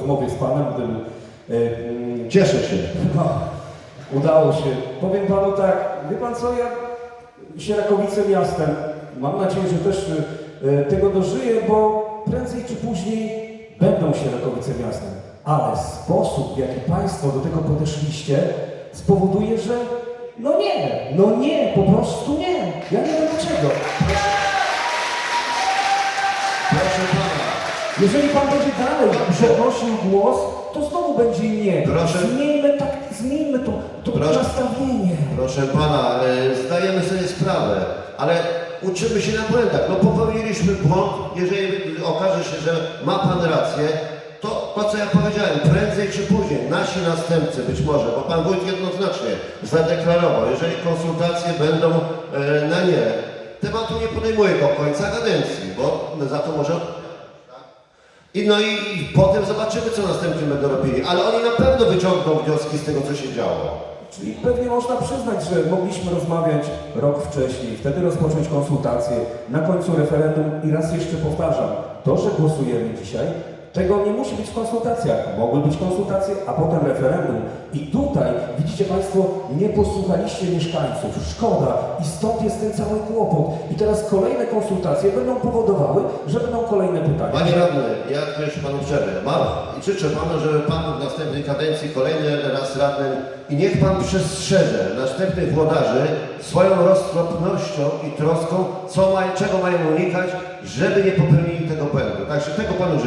rozmowie z Panem, gdyby e, mm, Cieszę się. no, udało się. Powiem Panu tak, wie Pan co, ja Sierakowice miastem, mam nadzieję, że też e, tego dożyję, bo prędzej czy później będą Sierakowice miastem. Ale sposób, w jaki Państwo do tego podeszliście, spowoduje, że no nie, no nie, po prostu nie. Jeżeli Pan będzie dalej przenosił głos, to znowu będzie nie. Proszę. Zmieńmy, tak, zmieńmy to, to Proszę. nastawienie. Proszę pana, e, zdajemy sobie sprawę, ale uczymy się na błędach. No popełniliśmy błąd, jeżeli okaże się, że ma pan rację, to, to co ja powiedziałem, prędzej czy później nasi następcy być może, bo pan wójt jednoznacznie zadeklarował, jeżeli konsultacje będą e, na nie, tematu nie podejmuje do końca kadencji, bo za to może i no i, potem zobaczymy, co następnie będą robili. Ale oni na pewno wyciągną wnioski z tego, co się działo. Czyli pewnie można przyznać, że mogliśmy rozmawiać rok wcześniej, wtedy rozpocząć konsultacje, na końcu referendum i raz jeszcze powtarzam, to, że głosujemy dzisiaj, tego nie musi być w konsultacjach. Mogły być konsultacje, a potem referendum. I tutaj, widzicie Państwo, nie posłuchaliście mieszkańców. Szkoda. I stąd jest ten cały kłopot. I teraz kolejne konsultacje będą powodowały, że będą kolejne pytania. Panie radny, ja jeszcze panu przerwę. Mam i życzę panu, żeby pan w następnej kadencji kolejny raz radnym i niech pan przestrzeże następnych włodarzy swoją roztropnością i troską, co mają, czego mają unikać, żeby nie popełnili tego błędu. Także tego panu życzę.